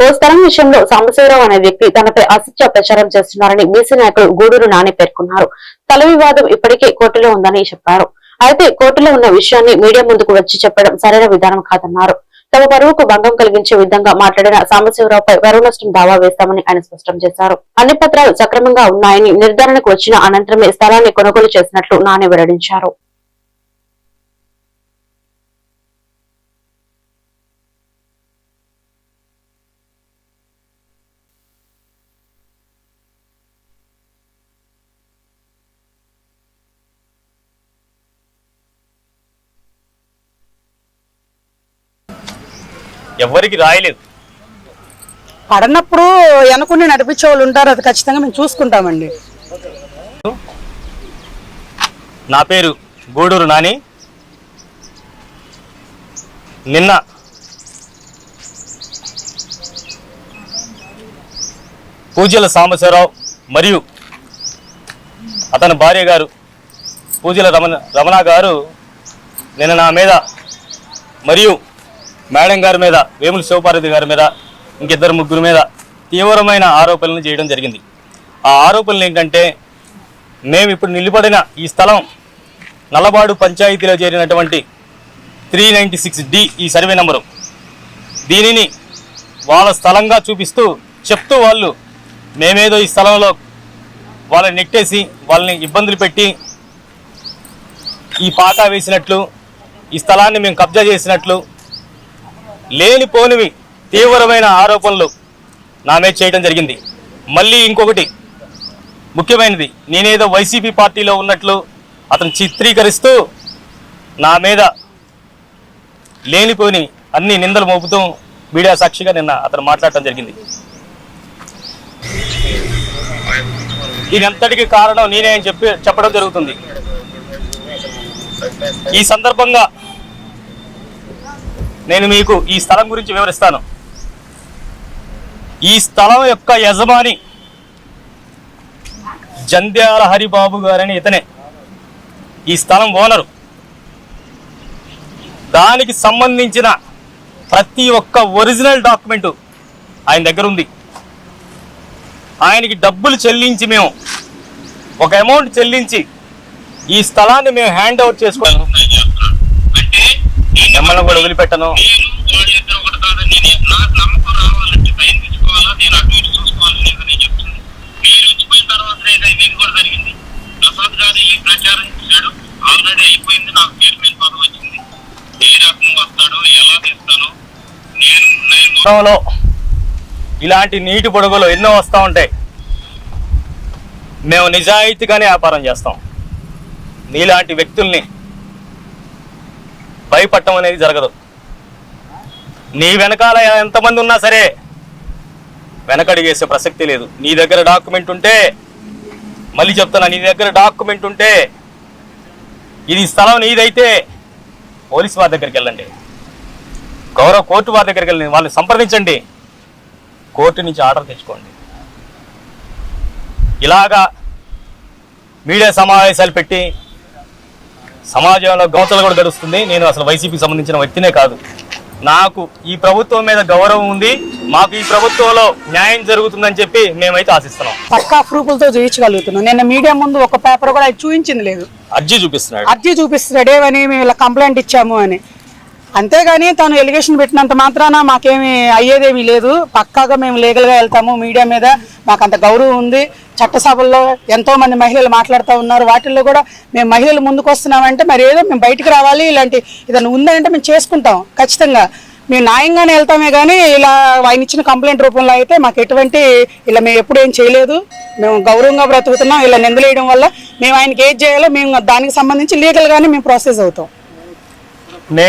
ఓ స్థలం విషయంలో సాంబశివరావు అనే వ్యక్తి తనపై అసత్య ప్రచారం చేస్తున్నారని బీసీ నాయకుడు గూడూరు నాని పేర్కొన్నారు. తల వివాదం ఇప్పటికే కోర్టులో ఉందని చెప్పారు. అయితే కోర్టులో ఉన్న విషయాన్ని మీడియా ముందుకు వచ్చి చెప్పడం సరైన విధానం కాదన్నారు. తమ పరువుకు భంగం కలిగించే విధంగా మాట్లాడిన సాంబశివరావుపై పరువు నష్టం దావా వేస్తామని ఆయన స్పష్టం చేశారు. అన్ని పత్రాలు సక్రమంగా ఉన్నాయని నిర్ధారణకు వచ్చిన అనంతరమే స్థలాన్ని కొనుగోలు చేసినట్లు నాని వెల్లడించారు. ఎవ్వరికి రాయలేదు. పడనప్పుడు వెనకుండి నడిపించే వాళ్ళు ఉంటారు అది ఖచ్చితంగా మేము చూసుకుంటామండి. నా పేరు గూడూరు నాని. నిన్న పూజల సాంబశివరావు మరియు అతని భార్య గారు పూజల రమణ రమణ గారు నిన్న నా మీద మరియు మేడం గారి మీద వేముల శివపార్వతి గారి మీద ఇంకిద్దరు ముగ్గురు మీద తీవ్రమైన ఆరోపణలు చేయడం జరిగింది. ఆ ఆరోపణలు ఏంటంటే మేము ఇప్పుడు నిలబడిన ఈ స్థలం నల్లబాడు పంచాయతీలో చేరినటువంటి three ninety six D E survey number. దీనిని వాళ్ళ స్థలంగా చూపిస్తూ చెప్తూ వాళ్ళు మేమేదో ఈ స్థలంలో వాళ్ళని నెట్టేసి వాళ్ళని ఇబ్బందులు పెట్టి ఈ పాకా వేసినట్లు ఈ స్థలాన్ని మేము కబ్జా చేసినట్లు లేనిపోనివి తీవ్రమైన ఆరోపణలు నా మీద చేయడం జరిగింది. మళ్ళీ ఇంకొకటి ముఖ్యమైనది నేనేదో వైసీపీ పార్టీలో ఉన్నట్లు అతను చిత్రీకరిస్తూ నా మీద లేనిపోని అన్ని నిందలు మోపుతూ మీడియా సాక్షిగా నిన్న అతను మాట్లాడటం జరిగింది. దీనంతటికి కారణం నేనే అని చెప్పి చెప్పడం జరుగుతుంది. ఈ సందర్భంగా నేను మీకు ఈ స్థలం గురించి వివరిస్తాను. ఈ స్థలం యొక్క యజమాని జంధ్యాల హరిబాబు గారని ఇతనే. ఈ స్థలం ఓనరు. దానికి సంబంధించిన ప్రతి ఒక్క ఒరిజినల్ డాక్యుమెంట్ ఆయన దగ్గర ఉంది. ఆయనకి డబ్బులు చెల్లించి మేము ఒక అమౌంట్ చెల్లించి ఈ స్థలాన్ని మేము హ్యాండ్ ఓవర్ చేసుకోవాలి. మిమ్మల్ని కూడా వదిలిపెట్టను. ఆల్రెడీ అయిపోయింది నాకు చైర్మన్ పదవి వచ్చింది. ఏ రకంగా వస్తాడో ఎలా తీస్తానో నేను ఇలాంటి నీటి పొడుగులు ఎన్నో వస్తూ ఉంటాయి. మేము నిజాయితీగానే వ్యాపారం చేస్తాం. నీలాంటి వ్యక్తుల్ని భయపడటం అనేది జరగదు. నీ వెనకాల ఎంతమంది ఉన్నా సరే వెనకడిగేసే ప్రసక్తి లేదు. నీ దగ్గర డాక్యుమెంట్ ఉంటే మళ్ళీ చెప్తున్నా నీ దగ్గర డాక్యుమెంట్ ఉంటే ఇది స్థలం నీదైతే పోలీస్ వారి దగ్గరికి వెళ్ళండి. గౌరవ కోర్టు వారి దగ్గరికి వెళ్ళండి. వాళ్ళని సంప్రదించండి. కోర్టు నుంచి ఆర్డర్ తెచ్చుకోండి. ఇలాగా మీడియా సమావేశాలు పెట్టి సమాజంలో గౌతలు కూడా గడుస్తుంది. నేను అసలు వైసీపీకి సంబంధించిన వ్యక్తినే కాదు. నాకు ఈ ప్రభుత్వం మీద గౌరవం ఉంది. మాకు ఈ ప్రభుత్వంలో న్యాయం జరుగుతుందని చెప్పి మేమైతే ఆశిస్తున్నాం. పక్కా ప్రూఫ్లతో చూపించగలుగుతున్నాం నిన్న మీడియా ముందు ఒక పేపర్ కూడా చూపించింది లేదు. అర్జీ చూపిస్తున్నాడు. అర్జీ చూపిస్తున్నాడు. ఏమని మేము ఇలా కంప్లైంట్ ఇచ్చాము అని. అంతేగాని తను ఎలిగేషన్ పెట్టినంత మాత్రాన మాకేమి అయ్యేదేమీ లేదు. పక్కాగా మేము లీగల్గా వెళ్తాము మీడియా మీద. మాకు అంత గౌరవం ఉంది. చట్టసభల్లో ఎంతో మంది మహిళలు మాట్లాడుతూ ఉన్నారు. వాటిల్లో కూడా మేము మహిళలు ముందుకు వస్తున్నామంటే మరి ఏదో మేము బయటికి రావాలి ఇలాంటి ఏదైనా ఉందంటే మేము చేసుకుంటాం. ఖచ్చితంగా. మేము న్యాయంగానే వెళ్తామే కానీ ఇలా ఆయన ఇచ్చిన కంప్లైంట్ రూపంలో అయితే మాకు ఎటువంటి ఇలా మేము ఎప్పుడు ఏం చేయలేదు. మేము గౌరవంగా బ్రతుకుతున్నాం. ఇలా నిందలేయడం వల్ల మేము ఆయనకి ఏది చేయాలో మేము దానికి సంబంధించి లీగల్గానే మేము ప్రాసెస్ అవుతాం.